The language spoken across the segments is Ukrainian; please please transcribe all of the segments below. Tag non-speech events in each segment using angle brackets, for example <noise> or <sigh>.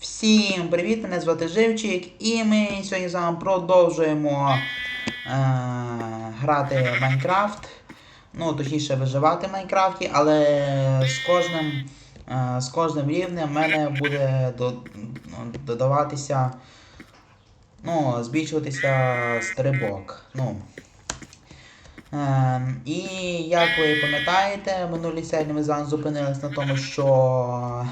Всім привіт! Мене звати Живчик, і ми сьогодні з вами продовжуємо е, грати в Майнкрафт. Ну, точніше, виживати в Майнкрафті, але з кожним, е, з кожним рівнем в мене буде до, додаватися, ну, збільшуватися стрибок. Ну, Ем, і як ви пам'ятаєте, в минулій серії ми з вами зупинились на тому, що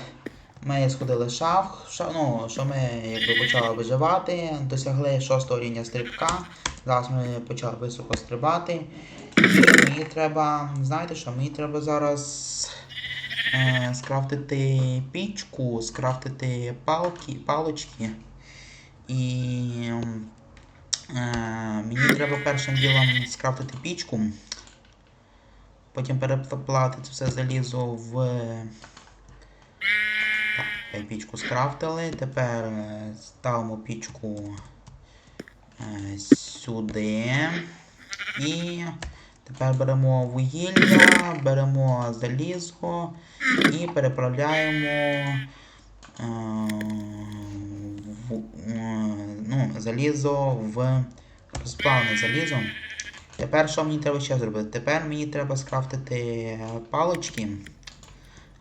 ми сходили шах, ша, ну, що ми якби почали виживати, досягли шостого рівня стрибка. Зараз ми почали високо стрибати. І мені треба, знаєте що, мені треба зараз е, скрафтити пічку, скрафтити палки, палочки. І Е, мені треба першим ділом скрафтити пічку. Потім переплавити це все залізо в. Окей, пічку скрафтили. Тепер е, ставимо пічку е, сюди. І тепер беремо вугілля, беремо залізо і переправляємо. Е, е, ну, залізо в розплавне залізо. Тепер що мені треба ще зробити? Тепер мені треба скрафтити палочки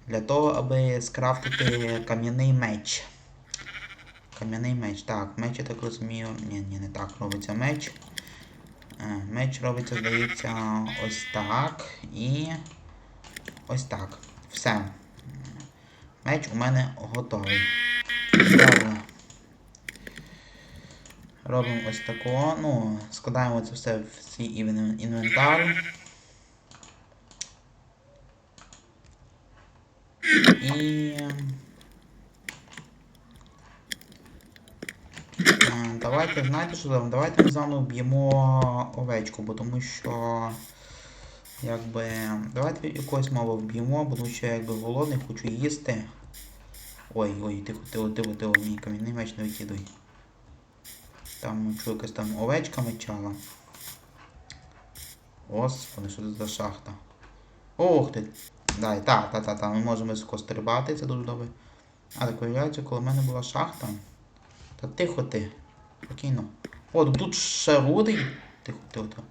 для того, аби скрафтити кам'яний меч. Кам'яний меч. Так, меч я так розумію. Ні, ні, не так робиться меч. Е, Меч робиться, здається, ось так. І ось так. Все. Меч у мене готовий. Тепер робимо ось такого. Ну, складаємо це все в свій інвентар. І. е, Давайте, знаєте, що зробимо? Давайте ми з вами вб'ємо овечку, бо тому що. Якби. Давайте якось мову вб'ємо, бо тому що якби голодний, хочу їсти. Ой, ой, тихо, тихо, тихо, тихо, мій камінний меч не викидуй. Там чую, якась там овечка мечала. Господи, що це за шахта? Ох ти! Дай, та, та, та, та, ми можемо високо стрибати, це дуже добре. А так виявляється, коли в мене була шахта. Та тихо ти. Спокійно. О, тут ще рудий. Тихо, тихо, тихо.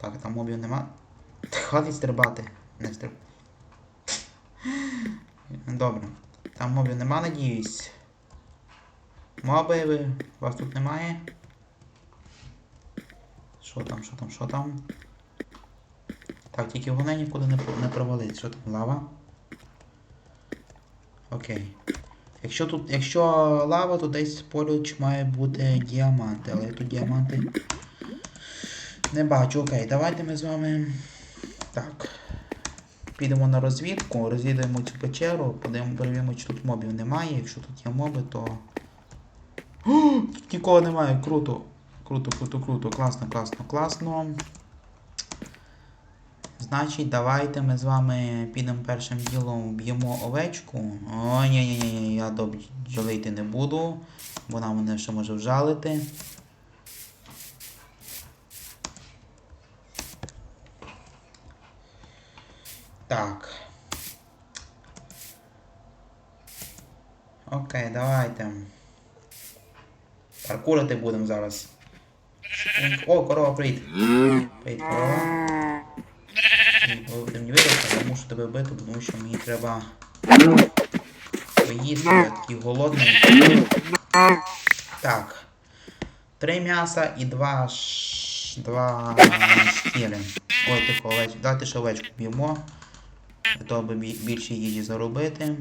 Так, там мобів нема. Хватить стрибати. Не стриб. Добре. Там мобів нема, надіюсь. Моби, ви, вас тут немає? Що там, що там, що там? Так, тільки головне нікуди не, не провалить. Що там, лава? Окей. Якщо тут, якщо лава, то десь поруч має бути діаманти, але я тут діаманти не бачу. Окей, давайте ми з вами. Так. Підемо на розвідку, розвідаємо цю печеру, подивимо, чи тут мобів немає. Якщо тут є моби, то. О, <gasps> тут нікого немає, круто. Круто, круто, круто, класно, класно, класно. Значить, давайте ми з вами підемо першим ділом б'ємо овечку. О, ні ні ні я до бджоли не буду. Вона мене ще може вжалити. Так. Окей, давайте. Паркурити будемо зараз. О, корова, привіт. Привіт, корова. Ти мені видався, я мушу тебе вбити, тому що мені треба поїсти, я такий голодний. Так. Три м'яса і два ш... два шкіри. Ой, тихо, овечку. Давайте ще овечку б'ємо. Для того, аби більше їжі заробити.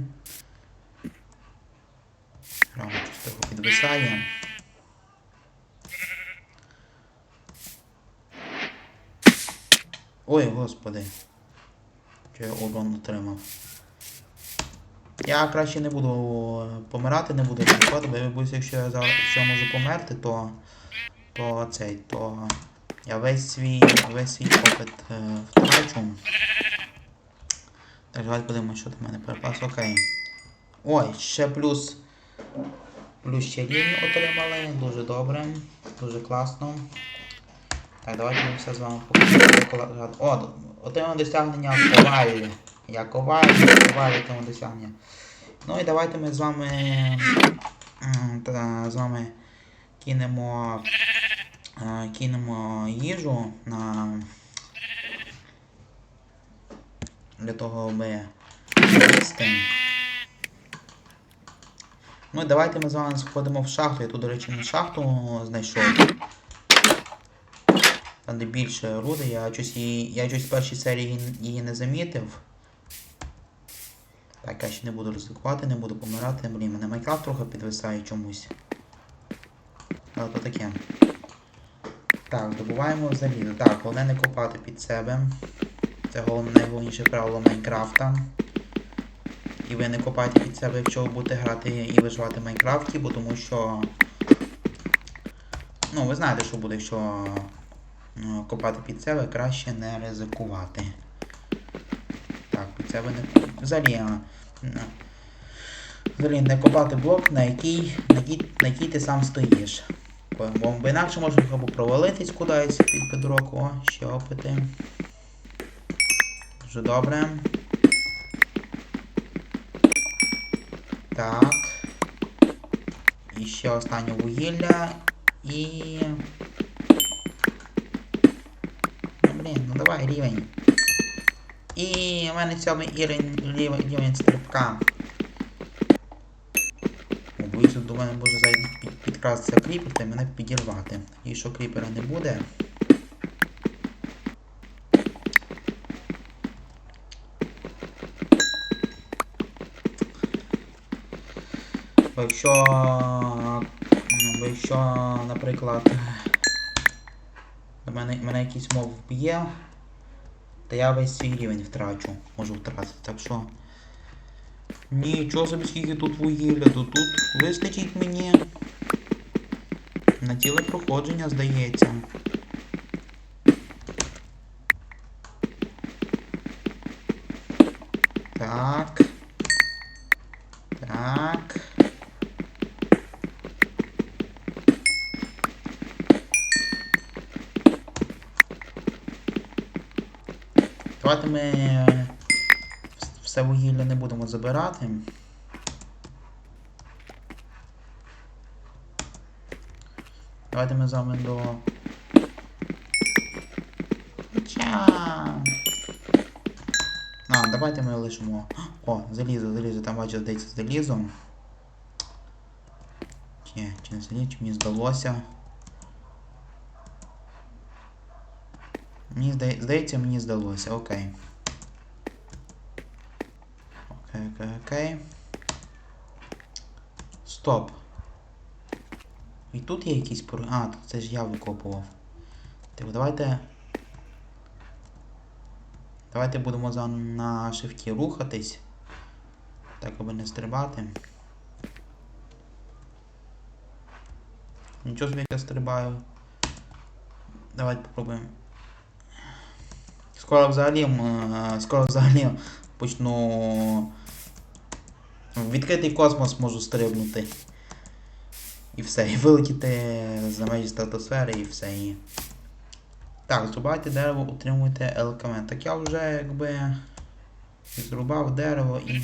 Щось тихо підвисає. Ой, господи. Що я урон отримав. Я краще не буду е, помирати, не буду ризикувати, бо я боюся, якщо я зараз якщо можу померти, то. то цей, то. Я весь свій весь свій опит е, втрачу. Так, давайте подивимося, що в мене перепас. Окей. Ой, ще плюс. Плюс ще рівні отримали. Дуже добре. Дуже класно. Так, давайте ми все з вами покажемо. О, отримав досягнення коваль. Я коваль, коваль отримав досягнення. Ну і давайте ми з вами. Та, з вами кинемо. е, Кинемо їжу на. Для того, аби їсти. Ну і давайте ми з вами сходимо в шахту. Я тут, до речі, не шахту знайшов. Де більше руди, я щось її. Я щось в першій серії її не замітив. Так, я ще не буду ризикувати, не буду помирати. Блін, мене Майнкрафт трохи підвисає чомусь. Але то таке. Так, добуваємо залізо. Так, головне не копати під себе. Це головне найголовніше правило Майнкрафта. І ви не копайте під себе, якщо ви будете грати і виживати в Майнкрафті, бо тому що. Ну, ви знаєте, що буде, якщо копати під себе, краще не ризикувати. Так, під себе не. Взагалі. Взагалі не копати блок, на який, на який, на який ти сам стоїш. Бо інакше можна або провалитись кудись під бедрок. О, ще опити. Дуже добре. Так. І ще останнє вугілля. І. давай рівень. І в мене сьомий рівень, рівень, стрибка. Боюся, до мене може зайти під, підкрастися кріпер та мене підірвати. І що кріпера не буде. Бо якщо, бо якщо, наприклад, мене, мене якийсь мов вб'є, то я весь свій рівень втрачу, можу втратити. Так що. Нічого собі скільки тут вугілля, то тут вистачить мені. На тіле проходження, здається. Так. Так. Давайте ми все вугілля не будемо забирати. Давайте ми з вами до. Хоча. А, давайте ми лишимо. О, залізо, залізо, там бачу, здається, залізо. Чи, чи не залізо, чи мені здалося. Мені здає, здається, мені здалося, окей. Окей, окей, окей. Стоп. І тут є якісь пор... А, тут це ж я викопував. Так, давайте. Давайте будемо за на шифті рухатись. Так, аби не стрибати. Нічого собі я стрибаю. Давайте попробуємо. Скоро взагалі, скоро взагалі почну в відкритий космос можу стрибнути. І все, і вилетіти за межі стратосфери і все. І... Так, зрубайте дерево, утримуйте елемент. Так я вже якби зрубав дерево і.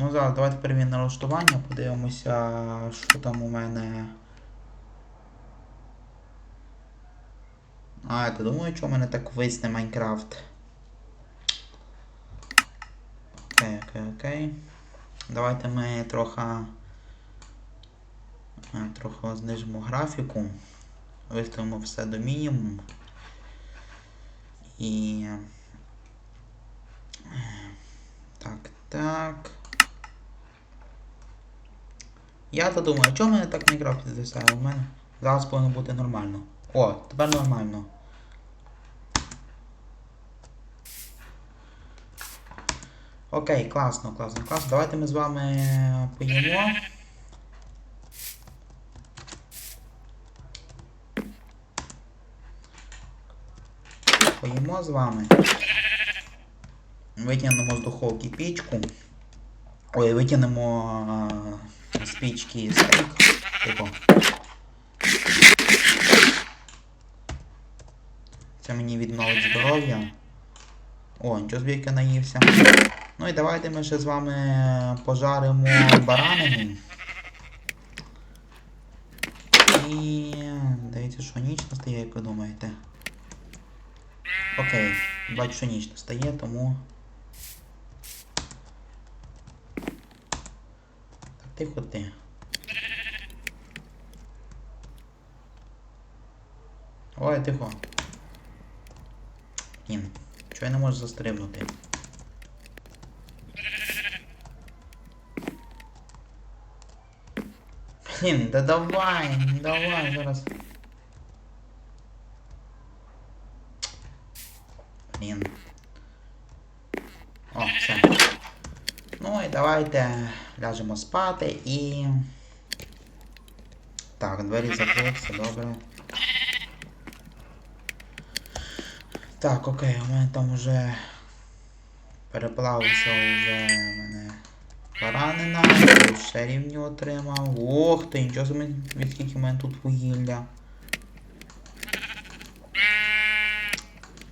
Ну зараз давайте перевіримо налаштування, подивимося, що там у мене. А, ти думаю, у мене так висне Майнкрафт? Окей, окей, окей. Давайте ми трохи е, трохи знижимо графіку. Виставимо все до мінімуму. І. е, Так, так. Я то думаю, чому мене так Майнкрафт підвисає? У мене зараз повинно бути нормально. О, тепер нормально. Окей, класно, класно, класно. Давайте ми з вами поїмо. Поїмо з вами. Витягнемо з духовки пічку. Ой, витягнемо з пічки стейк. Типу. Це мені відновить здоров'я. О, нічого яке наївся. Ну і давайте ми ще з вами пожаримо баранину. І дивіться, що ніч настає, як ви думаєте. Окей, бачу, що ніч настає, тому. Так, тихо ти. Ой, тихо. Блін, чого я не можу застрибнути? Блін, да давай, давай, зараз. Блін. О, все. Ну і давайте ляжемо спати і. Так, двері закрив, все добре. Так, окей, у мене там вже переплавився вже в мене Поранена, ще рівні отримав. Ох ти, нічого собі, від скільки в мене тут вугілля.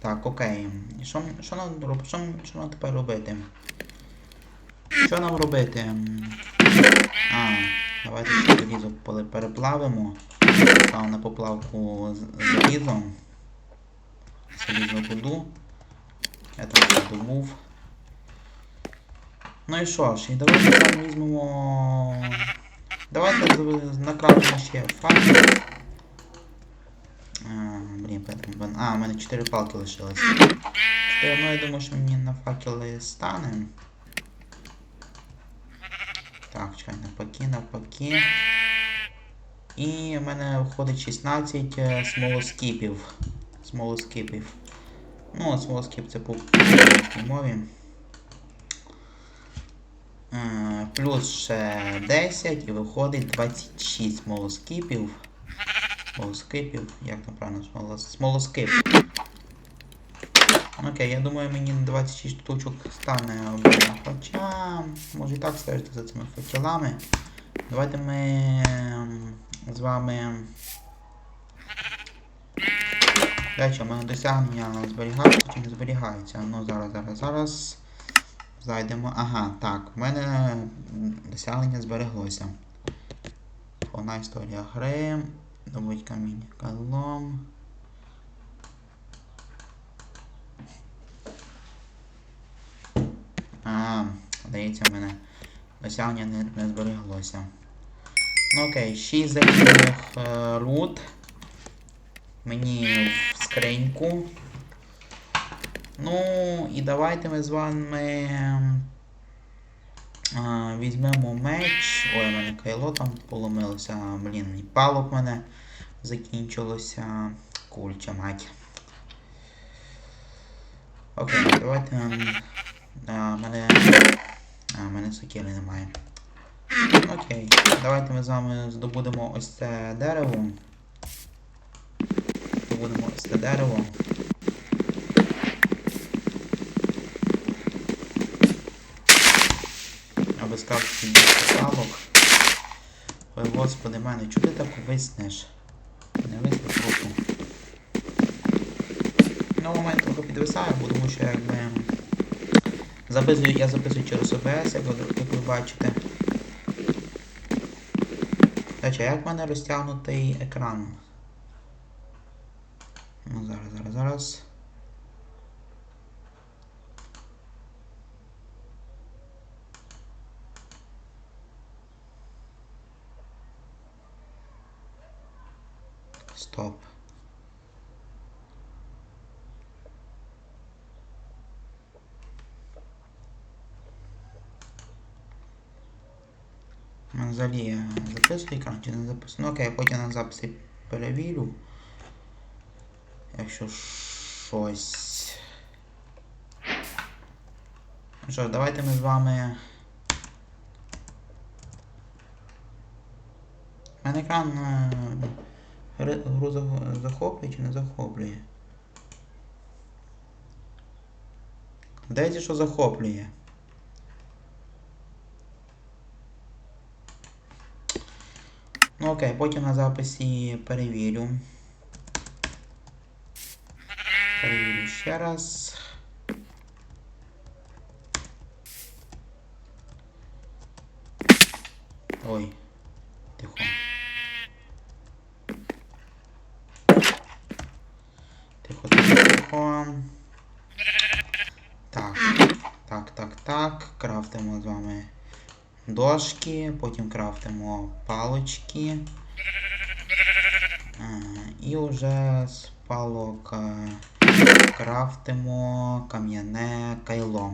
Так, окей. Що, що, нам, роб- що, нам тепер робити? Що нам робити? А, давайте ще залізо переплавимо. Ставимо на поплавку з- залізом. Залізну туду. Я там добув. Ну і що ж, і давайте там візьмемо. Давайте накрафтимо ще факел. А, блін, поэтому... А, у мене 4 палки лишилось. Чотири, ну я думаю, що мені на факели стане. Так, чекай, навпаки, навпаки. І в мене виходить 16 е, смолоскипів. Смолоскипів. Ну, смолоскип це по мові. Плюс ще 10 і виходить 26 смолоскипів. Смолоскипів, як там правильно смолос... смолоскип. Окей, я думаю, мені 26 штучок стане обидва. Хоча, може і так стежити за цими факелами. Давайте ми ем, з вами. Речі, у мене досягнення зберігаються чи не зберігаються. Ну зараз, зараз, зараз. Зайдемо. Ага, так, в мене досягнення збереглося. Повна історія гри. Добудь камінь кайлом. А, здається, в мене досягнення не, не збереглося. Ну окей, 6 залізних е, руд. Мені в скриньку. Ну, і давайте ми з вами а, візьмемо меч. Ой, у мене кайло там поломилося. Блін, палок в мене закінчилося. Кульча мать. Окей, давайте. м, А, мене. А, мене сокири немає. Окей, давайте ми з вами здобудемо ось це дерево. Здобудемо ось це дерево. Собі палок. Ой, господи, мене, чого ти так виснеш? Не висни просто. Ну, момент трохи підвисає, бо тому що якби. Записую, я записую через OBS, як ви, як ви бачите. Речі, а як в мене розтягнутий екран? Ну, зараз, зараз, зараз. Мене Взагалі записую екран чи не записую. Ну окей, потім на записі перевірю. Якщо щось. Ну що ж, давайте ми з вами. У мене екран е, гру захоплює чи не захоплює? Здається, що захоплює. Ну окей, потім на записі перевірю. Перевірю ще раз. Ой. Тихо. Тихо, тихо, тихо. Так. Так, так, так. Крафтимо з вами дошки, потім крафтимо палочки. І вже з палок е, крафтимо кам'яне кайло.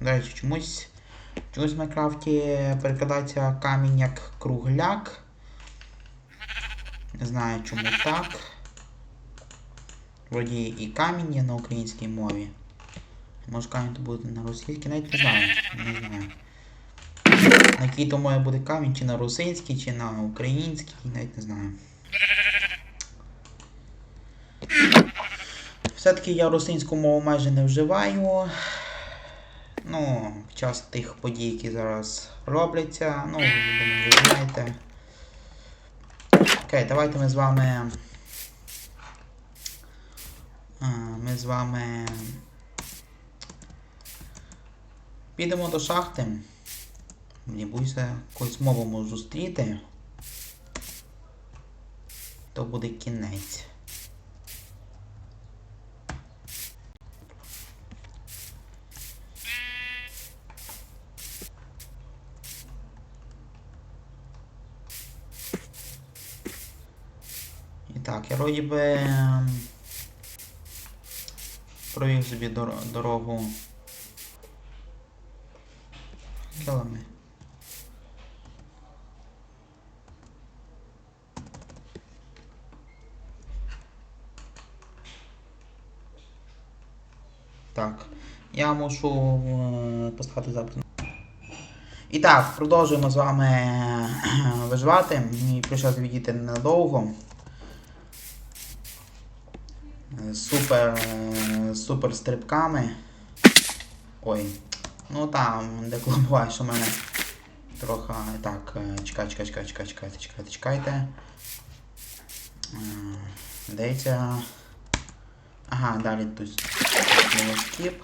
До речі, чомусь, чомусь в Майнкрафті перекладається камінь як кругляк. Не знаю чому так. Вроді і камінь є на українській мові. Може камінь то буде на російській, навіть не знаю. Не знаю. На якій то має бути камінь, чи на русинській, чи на українській, навіть не знаю. Все-таки я русинську мову майже не вживаю. Ну, під час тих подій, які зараз робляться. Ну, я думаю, ви знаєте. Окей, давайте ми з вами. Ми з вами. Підемо до шахти. Мені боюся якусь мову можу зустріти. То буде кінець. І так, я вроді би ем, провів собі дорогу кілами. Так, я мушу е, поставити запис. І так, продовжуємо з вами е, виживати. Мені прийшлося відійти ненадовго. Е, Супер, супер стрибками. Ой. Ну там, деколи буває, що в мене трохи так. е, Чекай, чекай, чекай, чекай, чекайте, чекайте, чекайте. Е, Ага, далі тут смолоскіп.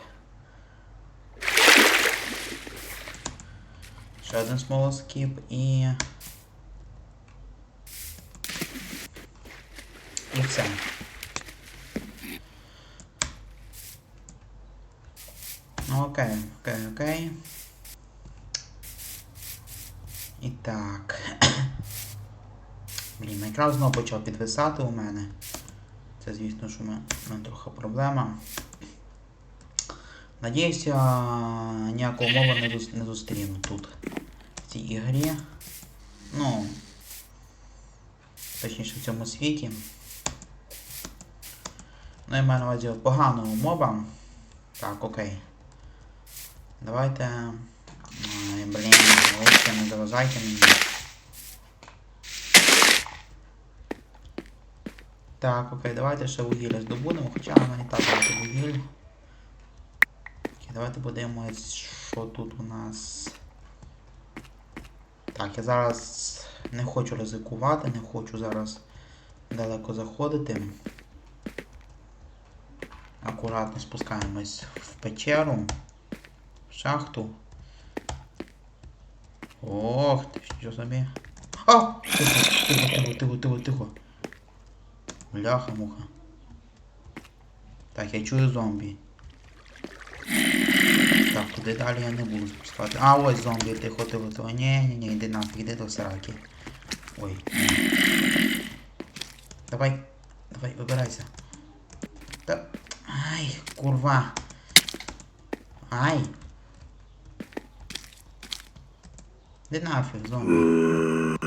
Ще один смолоскіп і. І все. Окей, окей, окей. І так. <coughs> Блін, Майнкрафт знову почав підвисати у мене. Це, звісно, що в мене трохи проблема. Надіюся, ніякого мова не зустріну тут. В цій ігрі. Ну. Точніше в цьому світі. Ну, я маю на увазі поганого моба. Так, окей. Давайте. Ай, блін, ще не заважайте мені. Так, окей, давайте ще вугілля здобудемо, хоча в і так багато вугілля. Окей, давайте подивимось, що тут у нас. Так, я зараз не хочу ризикувати, не хочу зараз далеко заходити. Акуратно спускаємось в печеру, шахту. Ох, ти що собі. А! Тихо, тихо, тихо, тихо, тихо. Бляха муха. Так, я чую зомбі. Так, туди далі я не буду спускати. А, ось зомбі, тихо, тихо, тихо. Ні, ні, ні, йди нафіг, йди до сраки. Ой. Давай, давай, вибирайся. Та... Ай, курва. Ай. Де нафіг, зомбі.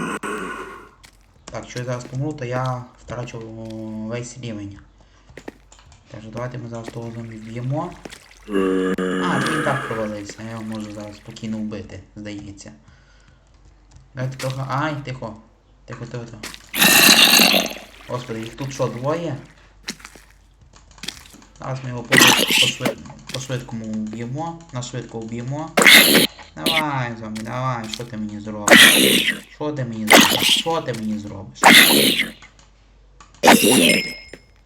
Так, якщо я зараз помру, то я втрачу весь рівень. Так що давайте ми зараз того зомбі вб'ємо. А, він так провалився, я його можу зараз спокійно вбити, здається. Давайте трохи. Ай, тихо. Тихо, тихо, тихо. Господи, їх тут що, двоє? Зараз ми його по швидкому вб'ємо. На швидко вб'ємо. Давай, зомбі, давай, що ти мені зробиш? Що ти мені зробиш? Що ти мені зробиш?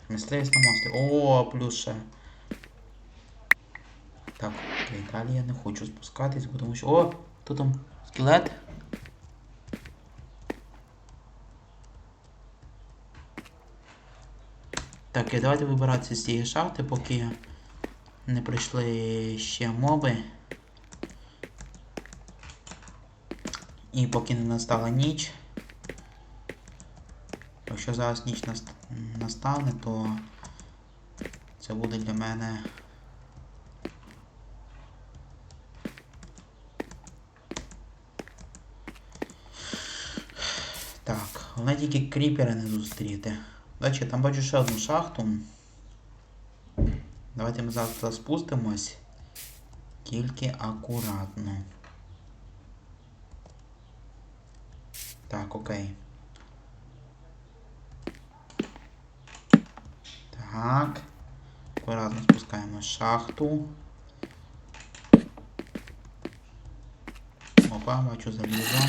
Мисливець на монстрі. О, плюс ще. Так, далі я не хочу спускатись, бо тому що. О! Хто там? Скелет? Так, і давайте вибиратися з цієї шахти, поки не прийшли ще моби. І поки не настала ніч. Якщо зараз ніч настане, то це буде для мене. Так, головне тільки кріпера не зустріти. До речі, там бачу ще одну шахту. Давайте ми туди спустимось. Тільки акуратно. Так, окей. Так. Акуратно спускаємо шахту. Опа, бачу залізо.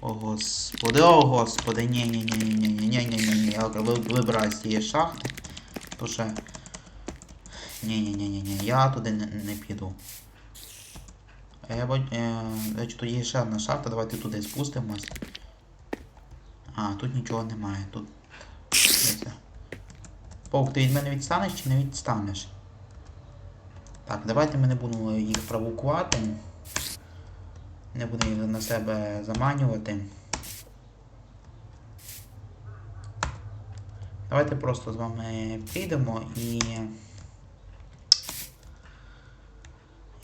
О господи, о господи, ні ні ні ні ні ні ні ні ні вибираю з цієї шахти. То ще. Ні ні ні ні ні я туди не, не піду. А я бачу, е, тут є ще одна шахта, давайте туди спустимось. А, тут нічого немає, тут. Паук, ти від мене відстанеш чи не відстанеш? Так, давайте ми не будемо їх провокувати. Не будемо їх на себе заманювати. Давайте просто з вами підемо і.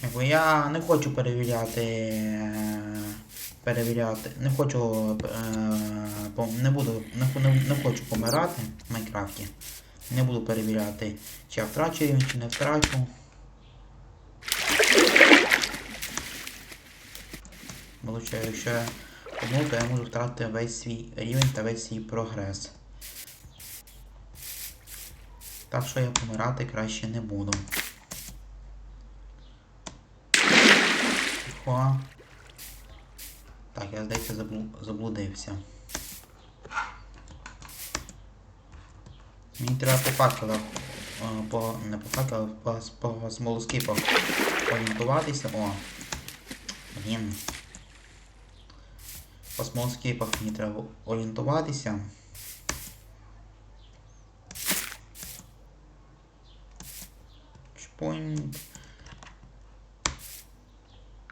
Якби я не хочу перевіряти. е, Перевіряти. Не хочу. е, Не буду. Не, не, не хочу помирати в Майнкрафті. Не буду перевіряти, чи я втрачу рівень, чи не втрачу. Бо якщо я помру, то я можу втратити весь свій рівень та весь свій прогрес. Так що я помирати краще не буду. Тихо. Так, я здається заблу... заблудився. Мені треба по факелах, е, по, не по факелах, по, по смолоскипах орієнтуватися. О! Блін. По смолоскипах мені треба орієнтуватися. Чпонь.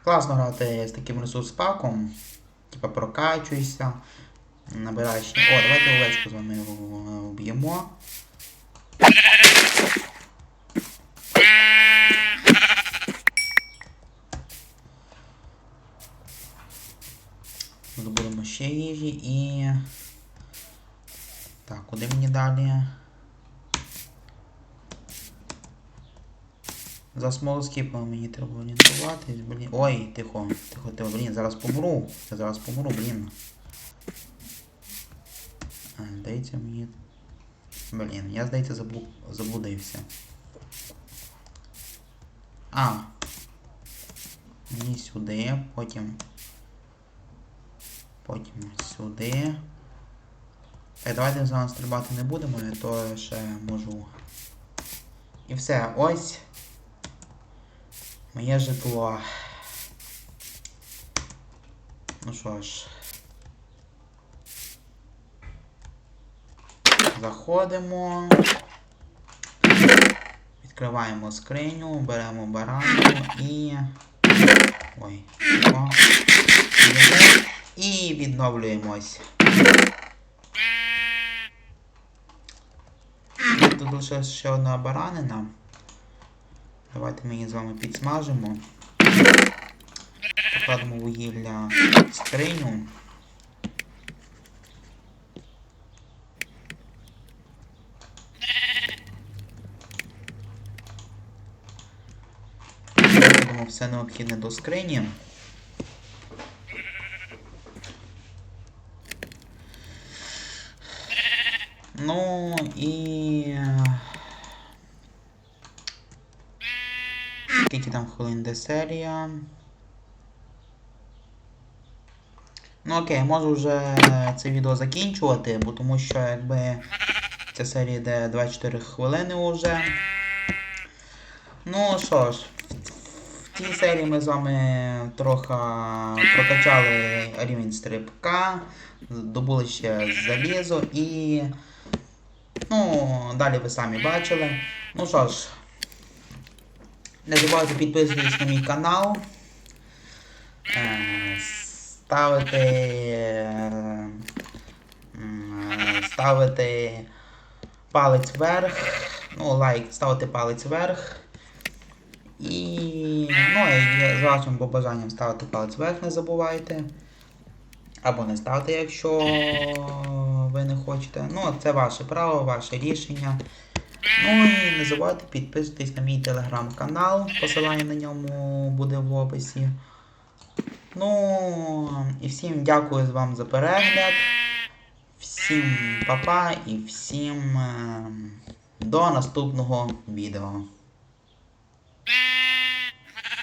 Класно грати з таким ресурс-паком. Типа прокачуєшся. Набираєш. О, давайте овечку з вами вб'ємо. Добудемо ще їжі і. Так, куди мені далі? За смолоскипом мені треба орієнтуватись, блін. Ой, тихо, тихо, тихо, блін, зараз помру. Я зараз помру, блін. Здається мені. Блін, я здається заблу... заблудився. А. Мені сюди, потім. Потім сюди. Е, давайте з вами стрибати не будемо, я то ще можу. І все, ось. Моє житло. Ну що ж. Заходимо. Відкриваємо скриню, беремо баранку і. Ой. О. І відновлюємось. Тут лише ще одна баранина. Давайте ми її з вами підсмажимо. Покладемо вугілля в скриню. Все необхідне до скрині. Ну і. е, Скільки там хвилин де серія? Ну окей, можу вже це відео закінчувати, бо тому що якби ця серія йде 24 хвилини вже. Ну що ж, в цій серії ми з вами трохи прокачали рівень стрибка, добули ще залізо і. Ну, далі ви самі бачили. Ну що ж, не забувайте підписуватись на мій канал. е, Ставити. е, Ставити палець вверх. Ну, лайк, ставити палець вверх. І. Ну, і з вашим побажанням ставити палець вверх, не забувайте. Або не ставте, якщо ви не хочете. Ну, це ваше право, ваше рішення. Ну і не забувайте підписуватись на мій телеграм-канал. Посилання на ньому буде в описі. Ну і всім дякую вам за перегляд. Всім па-па і всім е, до наступного відео.